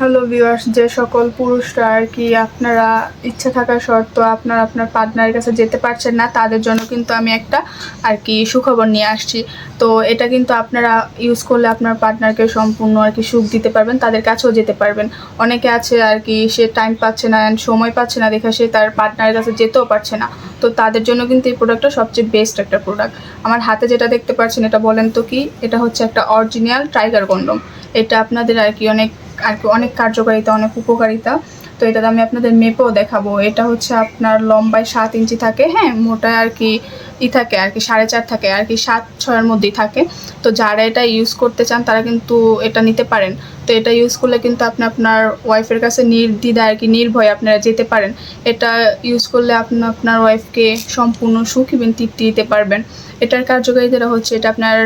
Hello viewers যে সকল পুরুষরা আর কি আপনারা ইচ্ছা থাকা সত্ত্বেও আপনার আপনার পার্টনারের কাছে যেতে পারছেন না, তাদের জন্য কিন্তু আমি একটা আর কি সুখবর নিয়ে আসছি। তো এটা কিন্তু আপনারা ইউজ করলে আপনার পার্টনারকে সম্পূর্ণ আর কি সুখ দিতে পারবেন, তাদের কাছেও যেতে পারবেন। অনেকে আছে আর কি, সে টাইম পাচ্ছে না and সময় পাচ্ছে না দেখে সে তার পার্টনারের কাছে যেতেও পারছে না। তো তাদের জন্য কিন্তু এই প্রোডাক্টটা সবচেয়ে বেস্ট একটা প্রোডাক্ট আমার হাতে যেটা দেখতে পাচ্ছেন, এটা বলেন তো কি, এটা হচ্ছে একটা অরিজিনাল টাইগার কন্ডম এটা আপনাদের আর কি অনেক আর কি অনেক কার্যকারিতা অনেক উপকারিতা। তো এটা আমি আপনাদের মেপেও দেখাবো। এটা হচ্ছে আপনার লম্বায় সাত ইঞ্চি থাকে হ্যাঁ? মোটা আর কি ই থাকে, আর কি সাড়ে চার থাকে, আর কি সাত ছয়ের মধ্যেই থাকে। তো যারা এটা ইউজ করতে চান, তারা কিন্তু এটা নিতে পারেন। তো এটা ইউজ করলে কিন্তু আপনি, আপনার ওয়াইফের কাছে নির্দ্বিধা আর কি নির্ভয়ে আপনারা যেতে পারেন। এটা ইউজ করলে আপনি, আপনার ওয়াইফকে সম্পূর্ণ সুখ এবং তৃপ্তি দিতে পারবেন। এটার কার্যকারিতা হচ্ছে এটা আপনার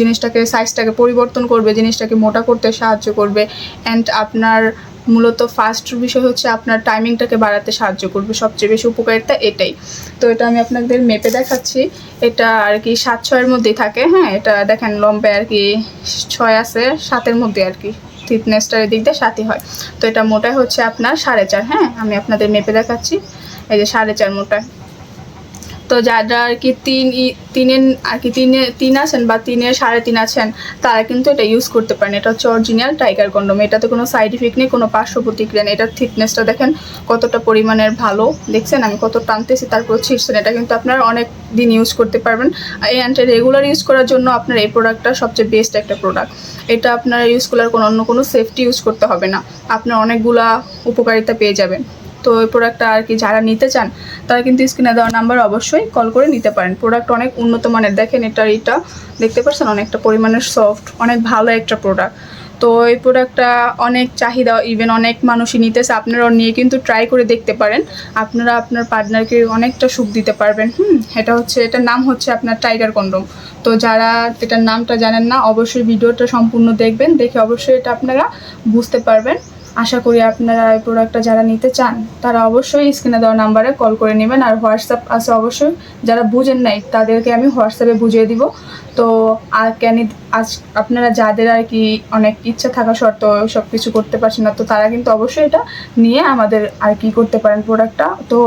জিনিসটাকে সাইজটাকে পরিবর্তন করবে, জিনিসটাকে মোটা করতে সাহায্য করবে। অ্যান্ড আপনার মূলত ফার্স্ট বিষয় হচ্ছে আপনার টাইমিংটাকে বাড়াতে সাহায্য করবে। সবচেয়ে বেশি উপকারিতা এটাই। তো এটা আমি আপনাদের মেপে দেখাচ্ছি। এটা আর কি সাত, ছয়ের মধ্যেই থাকে হ্যাঁ? এটা দেখেন লম্বে আর কি ছয় আছে, সাতের মধ্যে আর কি। থিকনেসটার দিক দিয়ে সাতই হয়। তো এটা মোটায় হচ্ছে আপনার সাড়ে চার হ্যাঁ? আমি আপনাদের মেপে দেখাচ্ছি। এই যে সাড়ে চার মোটায়। তো যারা আর কি তিন তিনের, আর কি তিনে, তিন আছেন বা তিনের সাড়ে তিন আছেন, তারা কিন্তু এটা ইউজ করতে পারেন। এটা হচ্ছে অরিজিনাল টাইগার কন্ডম এটাতে কোনো সাইড ইফেক্ট নেই, কোনো পার্শ্ব প্রতিক্রিয়া নেই। এটার থিকনেসটা দেখেন কতটা পরিমাণের ভালো। দেখছেন আমি কত টানতেছি তারপর ছিঁড়ছেন। এটা কিন্তু আপনারা অনেক দিন ইউজ করতে পারবেন। এই অ্যান্টি রেগুলার ইউজ করার জন্য আপনার এই প্রোডাক্টটা সবচেয়ে বেস্ট একটা প্রোডাক্ট এটা আপনারা ইউজ করার কোনো, অন্য কোনো সেফটি ইউজ করতে হবে না। আপনার অনেকগুলা উপকারিতা পেয়ে যাবেন। তো এই প্রোডাক্টটা আর কি যারা নিতে চান, তারা কিন্তু স্ক্রিনে দেওয়া নাম্বার অবশ্যই কল করে নিতে পারেন। প্রোডাক্ট অনেক উন্নত মানের, দেখেন এটা এটা দেখতে পাচ্ছেন অনেকটা পরিমাণের সফট অনেক ভালো একটা প্রোডাক্ট তো এই প্রোডাক্টটা অনেক চাহিদা ইভেন অনেক মানুষই নিতেছে, আপনারাও নিয়ে কিন্তু ট্রাই করে দেখতে পারেন। আপনারা আপনার পার্টনারকে অনেকটা সুখ দিতে পারবেন। হুম, এটা হচ্ছে, এটার নাম হচ্ছে আপনার টাইগার কন্ডম তো যারা এটার নামটা জানেন না, অবশ্যই ভিডিওটা সম্পূর্ণ দেখবেন, দেখে অবশ্যই এটা আপনারা বুঝতে পারবেন। আশা করি আপনারা এই প্রোডাক্টটা যারা নিতে চান, তারা অবশ্যই স্ক্রিনে দেওয়া নাম্বারে কল করে নেবেন আর হোয়াটসঅ্যাপ আছে অবশ্যই। যারা বুঝেন নাই, তাদেরকে আমি হোয়াটসঅ্যাপে বুঝিয়ে দিব। তো আর কেন আজ আপনারা যাদের আর কি অনেক ইচ্ছা থাকা সত্ত্বেও সব কিছু করতে পারছেন না, তো তারা কিন্তু অবশ্যই এটা নিয়ে আমাদের আর কি করতে পারেন প্রোডাক্টটা তো